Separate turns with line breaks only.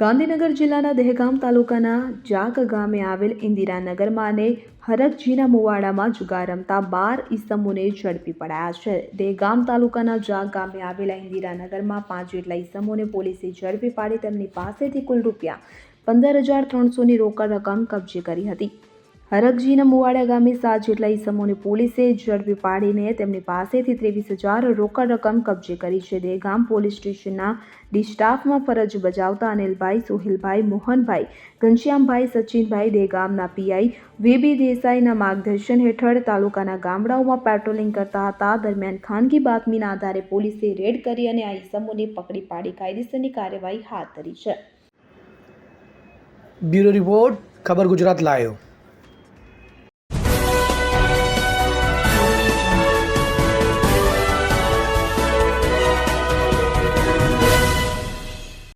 ગાંધીનગર જિલ્લાના દહેગામ તાલુકાના જાગ ગામે આવેલ ઇન્દિરાનગરમાં અને હરકજીના મુવાડામાં જુગાર રમતા બાર ઈસમોને ઝડપી પડાયા છે. દહેગામ તાલુકાના જાગ ગામે આવેલા ઇન્દિરાનગરમાં પાંચ જેટલા ઈસમોને પોલીસે ઝડપી પાડી તેમની પાસેથી કુલ રૂપિયા પંદર હજાર ત્રણસોની રોકડ રકમ કબજે કરી હતી. હરકજીના મુવાડા ગામે સાત જેટલા ઈસમોને પોલીસે ઝડપી પાડીને તેમની પાસેથી ત્રેવીસ હજાર રોકડ રકમ કબજે કરી છે. દેગામ પોલીસ સ્ટેશનના ડી સ્ટાફમાં ફરજ બજાવતા અનિલભાઈ, સોહિલભાઈ, મોહનભાઈ, ઘનશ્યામભાઈ, સચિનભાઈ દેગામના પીઆઈ વીબી દેસાઈના માર્ગદર્શન હેઠળ તાલુકાના ગામડાઓમાં પેટ્રોલિંગ કરતા હતા. દરમિયાન ખાનગી બાતમીના આધારે પોલીસે રેડ કરી અને આ ઈસમોને પકડી પાડી કાયદેસરની કાર્યવાહી હાથ ધરી છે.
બ્યુરો રિપોર્ટ, ખબર ગુજરાત લાયો.